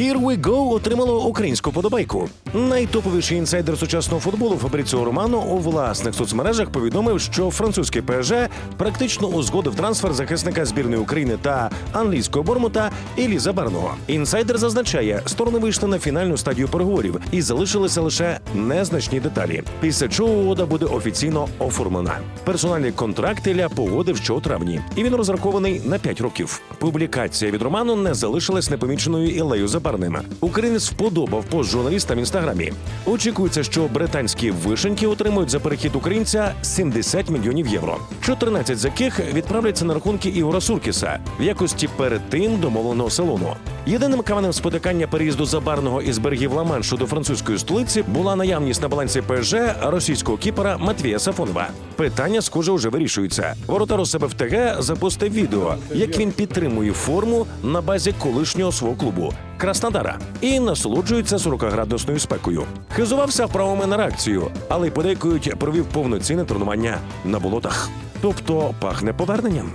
Here we go отримало українську подобайку. Найтоповіший інсайдер сучасного футболу Фабріціо Романо у власних соцмережах повідомив, що французький ПСЖ практично узгодив трансфер захисника збірної України та англійського Бормута Еліза Барного. Інсайдер зазначає, сторони вийшли на фінальну стадію переговорів і залишилися лише незначні деталі. Після чого угода буде офіційно оформлена. Персональний контракт Ілля погодив ще у травні, і він розрахований на 5 років. Публікація від Роману не залишилась непоміченою Ілею Забарним. Українець вподобав пост журналіста в інстаграмі. Очікується, що британські вишеньки отримують за перехід українця 70 мільйонів євро, 14 з яких відправляться на рахунки Ігора Суркіса в якості перед тим домовленого салону. Єдиним каменем спотикання переїзду Забарного із берегів Ла-Маншу до французької столиці була наявність на балансі ПСЖ російського кіпера Матвія Сафонова. Питання, схоже, вже вирішується. Воротар у себе в ТГ запустив відео, як він підтримує форму на базі колишнього свого клубу Краснодара і насолоджується 40-градусною спекою. Хизувався вправами на реакцію, але й подейкують провів повноцінне тренування на болотах. Тобто пахне поверненням.